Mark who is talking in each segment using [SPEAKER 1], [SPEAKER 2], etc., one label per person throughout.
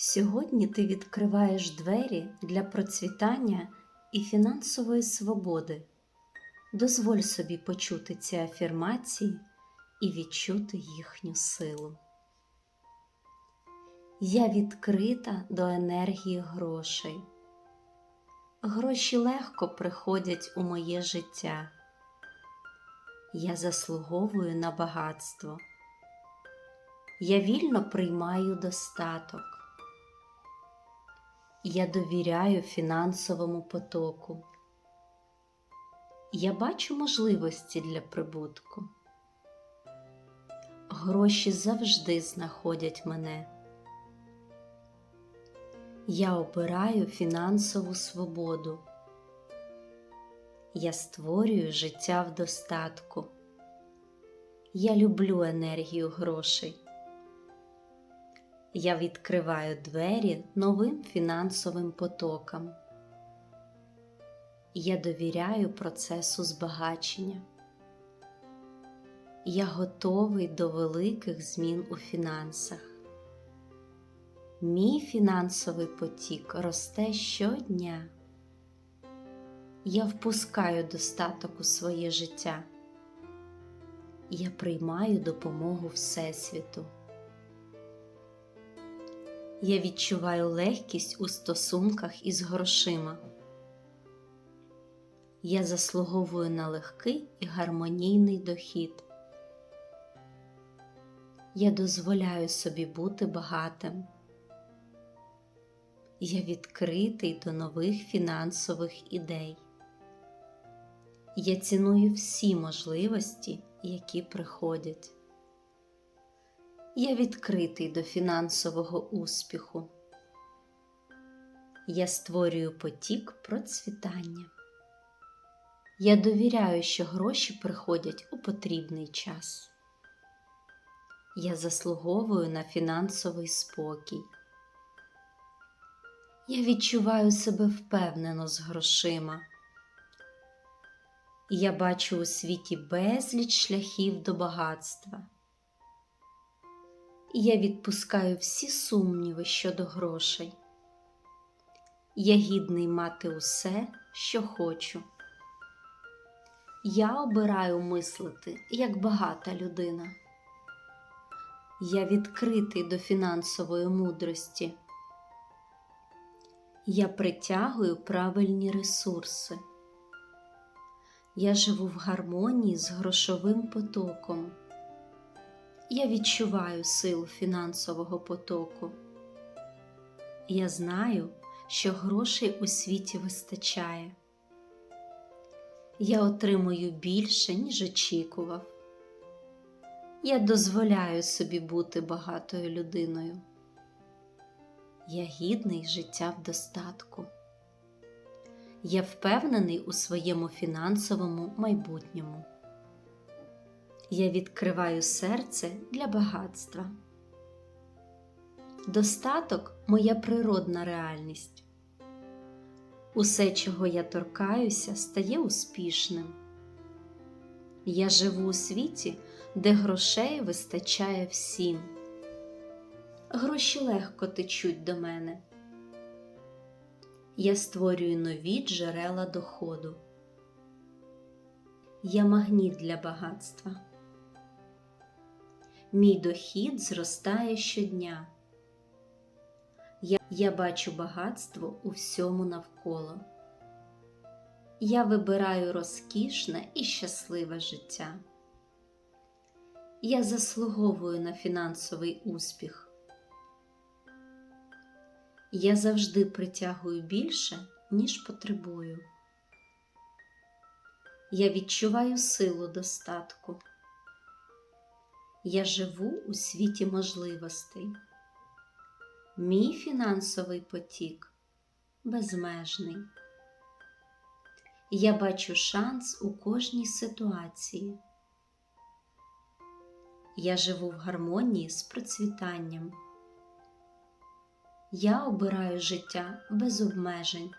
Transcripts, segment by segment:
[SPEAKER 1] Сьогодні ти відкриваєш двері для процвітання і фінансової свободи. Дозволь собі почути ці афірмації і відчути їхню силу. Я відкрита до енергії грошей. Гроші легко приходять у моє життя. Я заслуговую на багатство. Я вільно приймаю достаток. Я довіряю фінансовому потоку. Я бачу можливості для прибутку. Гроші завжди знаходять мене. Я обираю фінансову свободу. Я створюю життя в достатку. Я люблю енергію грошей. Я відкриваю двері новим фінансовим потокам. Я довіряю процесу збагачення. Я готовий до великих змін у фінансах. Мій фінансовий потік росте щодня. Я впускаю достаток у своє життя. Я приймаю допомогу Всесвіту. Я відчуваю легкість у стосунках із грошима. Я заслуговую на легкий і гармонійний дохід. Я дозволяю собі бути багатим. Я відкритий до нових фінансових ідей. Я ціную всі можливості, які приходять. Я відкритий до фінансового успіху. Я створюю потік процвітання. Я довіряю, що гроші приходять у потрібний час. Я заслуговую на фінансовий спокій. Я відчуваю себе впевнено з грошима. Я бачу у світі безліч шляхів до багатства. Я відпускаю всі сумніви щодо грошей. Я гідний мати усе, що хочу. Я обираю мислити як багата людина. Я відкритий до фінансової мудрості. Я притягую правильні ресурси. Я живу в гармонії з грошовим потоком. Я відчуваю силу фінансового потоку. Я знаю, що грошей у світі вистачає. Я отримую більше, ніж очікував. Я дозволяю собі бути багатою людиною. Я гідний життя в достатку. Я впевнений у своєму фінансовому майбутньому. Я відкриваю серце для багатства. Достаток моя природна реальність. Усе, чого я торкаюся, стає успішним. Я живу у світі, де грошей вистачає всім. Гроші легко течуть до мене. Я створюю нові джерела доходу. Я магніт для багатства. Мій дохід зростає щодня. Я, я бачу багатство у всьому навколо. Я вибираю розкішне і щасливе життя. Я заслуговую на фінансовий успіх. Я завжди притягую більше, ніж потребую. Я відчуваю силу достатку. Я живу у світі можливостей. Мій фінансовий потік безмежний. Я бачу шанс у кожній ситуації. Я живу в гармонії з процвітанням. Я обираю життя без обмежень.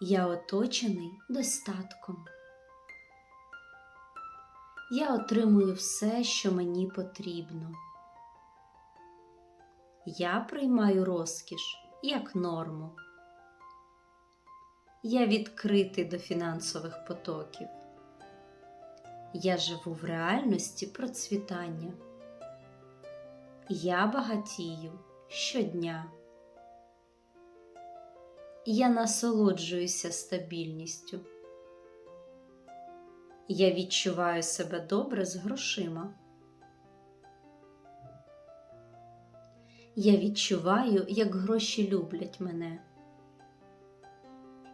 [SPEAKER 1] Я оточений достатком. Я отримую все, що мені потрібно. Я приймаю розкіш як норму. Я відкритий до фінансових потоків. Я живу в реальності процвітання. Я багатію щодня. Я насолоджуюся стабільністю. Я відчуваю себе добре з грошима. Я відчуваю, як гроші люблять мене.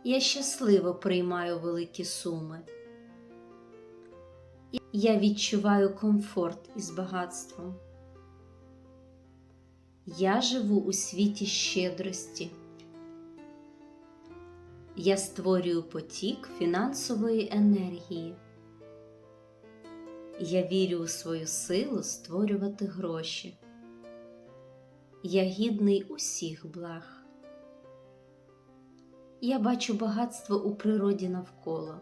[SPEAKER 1] Я щасливо приймаю великі суми. Я відчуваю комфорт із багатством. Я живу у світі щедрості. Я створюю потік фінансової енергії. Я вірю у свою силу створювати гроші. Я гідний усіх благ. Я бачу багатство у природі навколо.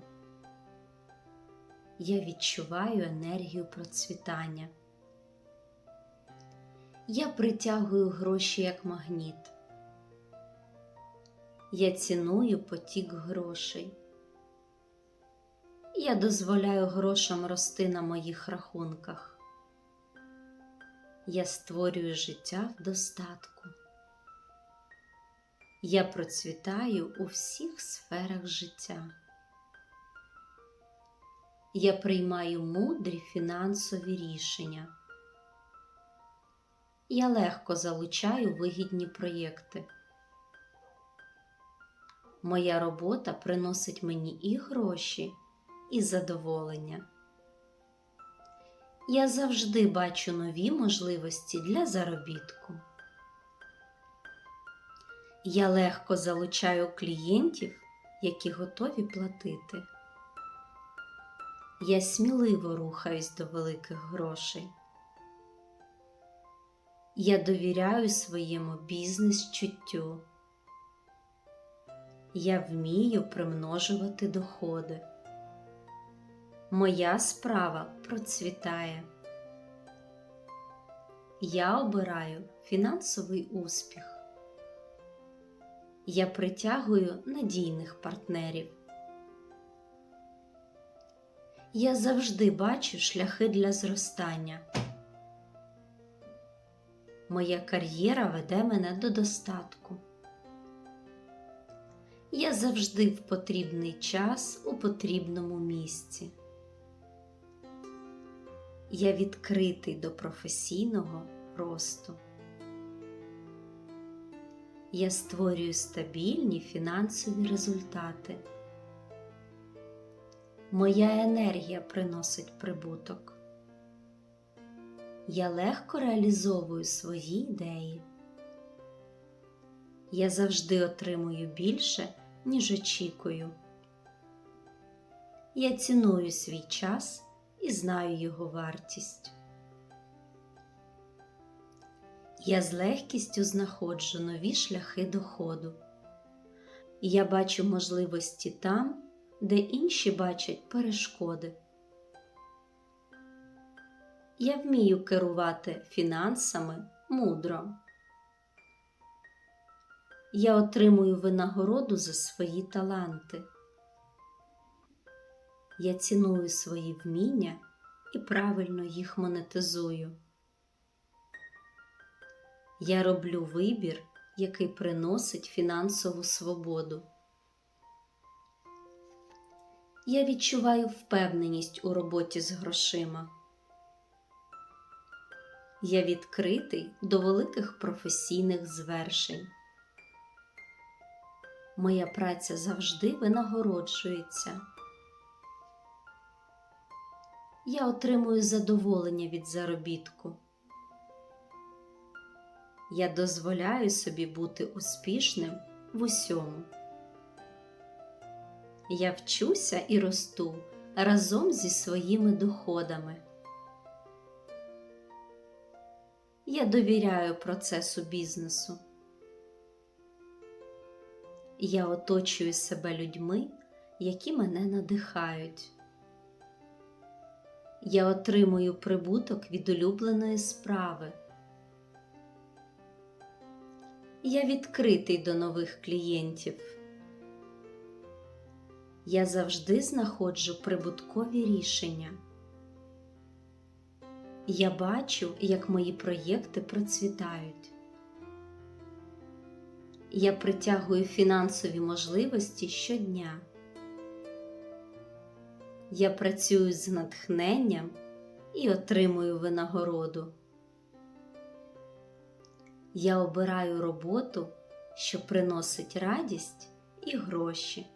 [SPEAKER 1] Я відчуваю енергію процвітання. Я притягую гроші як магніт. Я ціную потік грошей. Я дозволяю грошам рости на моїх рахунках. Я створюю життя в достатку. Я процвітаю у всіх сферах життя. Я приймаю мудрі фінансові рішення. Я легко залучаю вигідні проєкти. Моя робота приносить мені і гроші, і задоволення. Я завжди бачу нові можливості для заробітку. Я легко залучаю клієнтів, які готові платити. Я сміливо рухаюсь до великих грошей. Я довіряю своєму бізнес-чуттю. Я вмію примножувати доходи. Моя справа процвітає. Я обираю фінансовий успіх. Я притягую надійних партнерів. Я завжди бачу шляхи для зростання. Моя кар'єра веде мене до достатку. Я завжди в потрібний час у потрібному місці. Я відкритий до професійного росту. Я створюю стабільні фінансові результати. Моя енергія приносить прибуток. Я легко реалізовую свої ідеї. Я завжди отримую більше, ніж очікую. Я ціную свій час і знаю його вартість. Я з легкістю знаходжу нові шляхи доходу. Я бачу можливості там, де інші бачать перешкоди. Я вмію керувати фінансами мудро. Я отримую винагороду за свої таланти. Я ціную свої вміння і правильно їх монетизую. Я роблю вибір, який приносить фінансову свободу. Я відчуваю впевненість у роботі з грошима. Я відкритий до великих професійних звершень. Моя праця завжди винагороджується. Я отримую задоволення від заробітку. Я дозволяю собі бути успішним в усьому. Я вчуся і росту разом зі своїми доходами. Я довіряю процесу бізнесу. Я оточую себе людьми, які мене надихають. Я отримую прибуток від улюбленої справи. Я відкритий до нових клієнтів. Я завжди знаходжу прибуткові рішення. Я бачу, як мої проєкти процвітають. Я притягую фінансові можливості щодня. Я працюю з натхненням і отримую винагороду. Я обираю роботу, що приносить радість і гроші.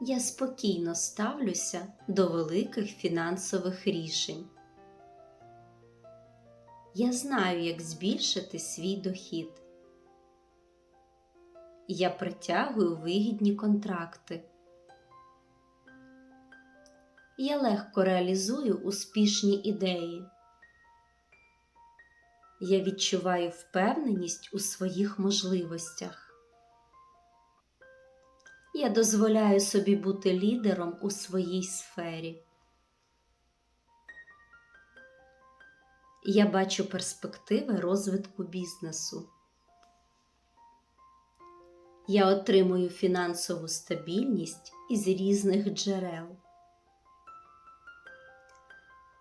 [SPEAKER 1] Я спокійно ставлюся до великих фінансових рішень. Я знаю, як збільшити свій дохід. Я притягую вигідні контракти. Я легко реалізую успішні ідеї. Я відчуваю впевненість у своїх можливостях. Я дозволяю собі бути лідером у своїй сфері. Я бачу перспективи розвитку бізнесу. Я отримую фінансову стабільність із різних джерел.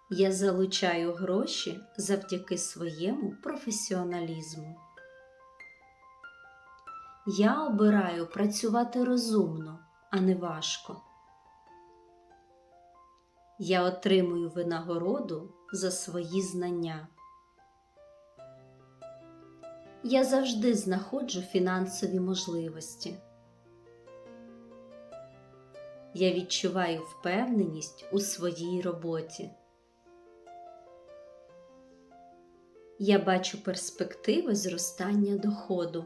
[SPEAKER 1] Я залучаю гроші завдяки своєму професіоналізму. Я обираю працювати розумно, а не важко. Я отримую винагороду за свої знання. Я завжди знаходжу фінансові можливості. Я відчуваю впевненість у своїй роботі. Я бачу перспективи зростання доходу.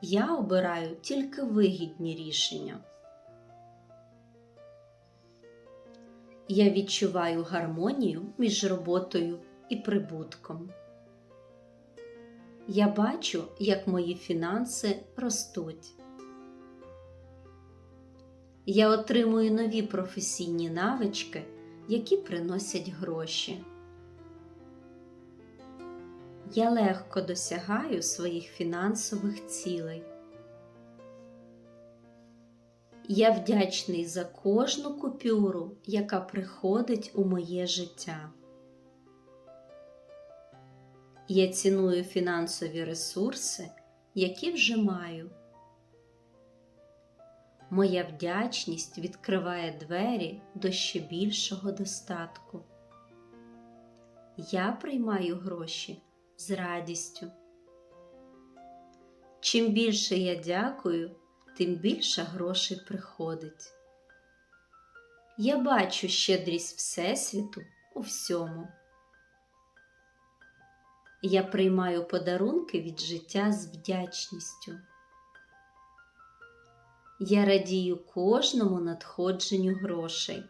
[SPEAKER 1] Я обираю тільки вигідні рішення. Я відчуваю гармонію між роботою і прибутком. Я бачу, як мої фінанси ростуть. Я отримую нові професійні навички, які приносять гроші. Я легко досягаю своїх фінансових цілей. Я вдячний за кожну купюру, яка приходить у моє життя. Я ціную фінансові ресурси, які вже маю. Моя вдячність відкриває двері до ще більшого достатку. Я приймаю гроші з радістю. Чим більше я дякую, тим більше грошей приходить. Я бачу щедрість Всесвіту у всьому. Я приймаю подарунки від життя з вдячністю. Я радію кожному надходженню грошей.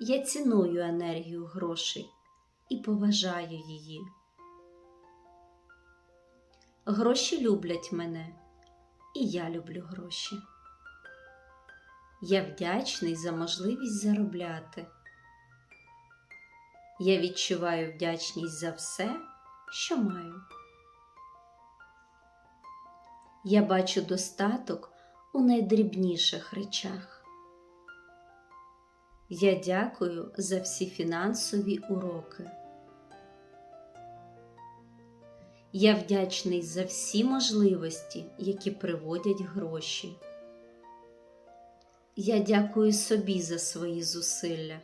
[SPEAKER 1] Я ціную енергію грошей і поважаю її. Гроші люблять мене, і я люблю гроші. Я вдячний за можливість заробляти. Я відчуваю вдячність за все, що маю. Я бачу достаток у найдрібніших речах. Я дякую за всі фінансові уроки. Я вдячний за всі можливості, які приводять гроші. Я дякую собі за свої зусилля.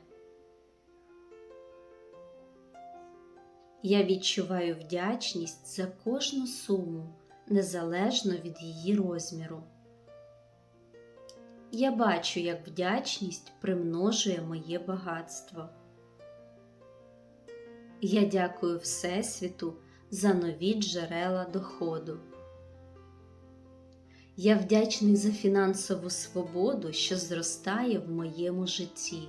[SPEAKER 1] Я відчуваю вдячність за кожну суму незалежно від її розміру. Я бачу, як вдячність примножує моє багатство. Я дякую Всесвіту за нові джерела доходу. Я вдячний за фінансову свободу, що зростає в моєму житті.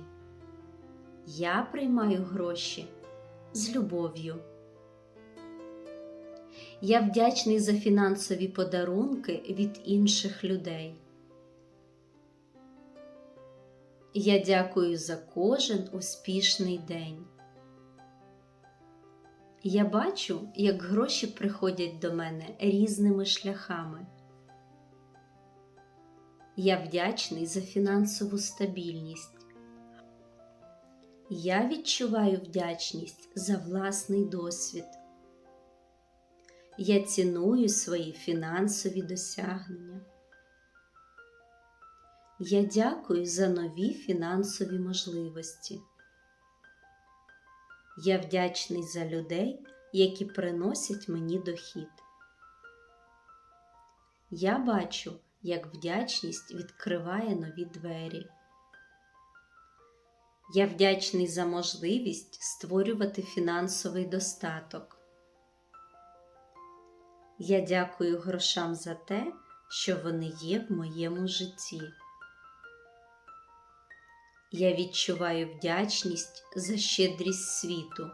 [SPEAKER 1] Я приймаю гроші з любов'ю. Я вдячний за фінансові подарунки від інших людей. Я дякую за кожен успішний день. Я бачу, як гроші приходять до мене різними шляхами. Я вдячний за фінансову стабільність. Я відчуваю вдячність за власний досвід. Я ціную свої фінансові досягнення. Я дякую за нові фінансові можливості. Я вдячний за людей, які приносять мені дохід. Я бачу, як вдячність відкриває нові двері. Я вдячний за можливість створювати фінансовий достаток. Я дякую грошам за те, що вони є в моєму житті. Я відчуваю вдячність за щедрість світу.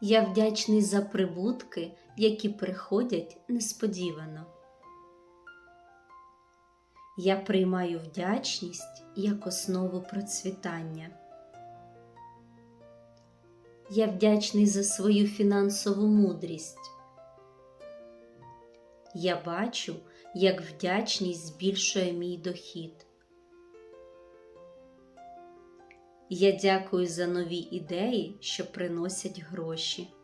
[SPEAKER 1] Я вдячний за прибутки, які приходять несподівано. Я приймаю вдячність як основу процвітання. Я вдячний за свою фінансову мудрість. Я бачу, як вдячність збільшує мій дохід. Я дякую за нові ідеї, що приносять гроші.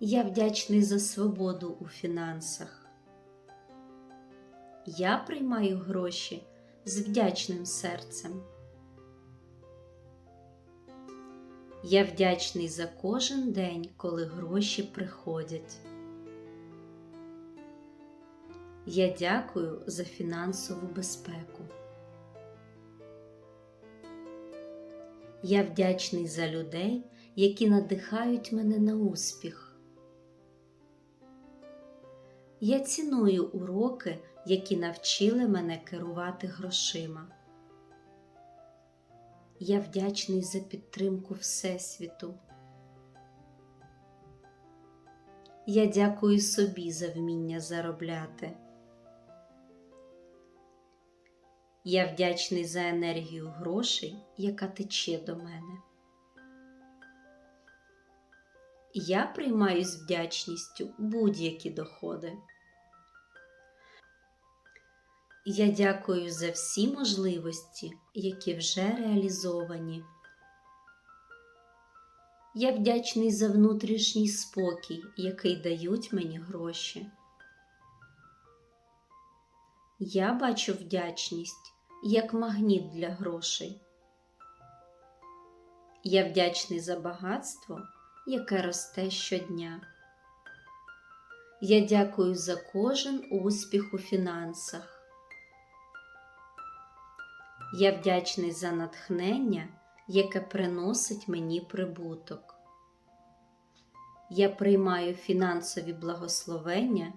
[SPEAKER 1] Я вдячний за свободу у фінансах. Я приймаю гроші з вдячним серцем. Я вдячний за кожен день, коли гроші приходять. Я дякую за фінансову безпеку. Я вдячний за людей, які надихають мене на успіх. Я ціную уроки, які навчили мене керувати грошима. Я вдячний за підтримку Всесвіту. Я дякую собі за вміння заробляти. Я вдячний за енергію грошей, яка тече до мене. Я приймаю з вдячністю будь-які доходи. Я дякую за всі можливості, які вже реалізовані. Я вдячний за внутрішній спокій, який дають мені гроші. Я бачу вдячність як магніт для грошей. Я вдячний за багатство, яке росте щодня. Я дякую за кожен успіх у фінансах. Я вдячний за натхнення, яке приносить мені прибуток. Я приймаю фінансові благословення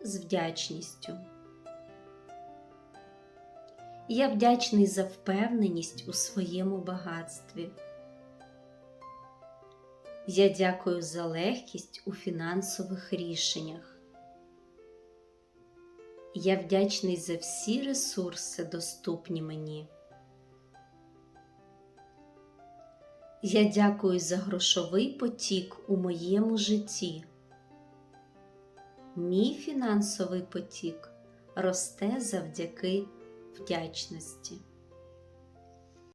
[SPEAKER 1] з вдячністю. Я вдячний за впевненість у своєму багатстві. Я дякую за легкість у фінансових рішеннях. Я вдячний за всі ресурси, доступні мені. Я дякую за грошовий потік у моєму житті. Мій фінансовий потік росте завдяки вдячності.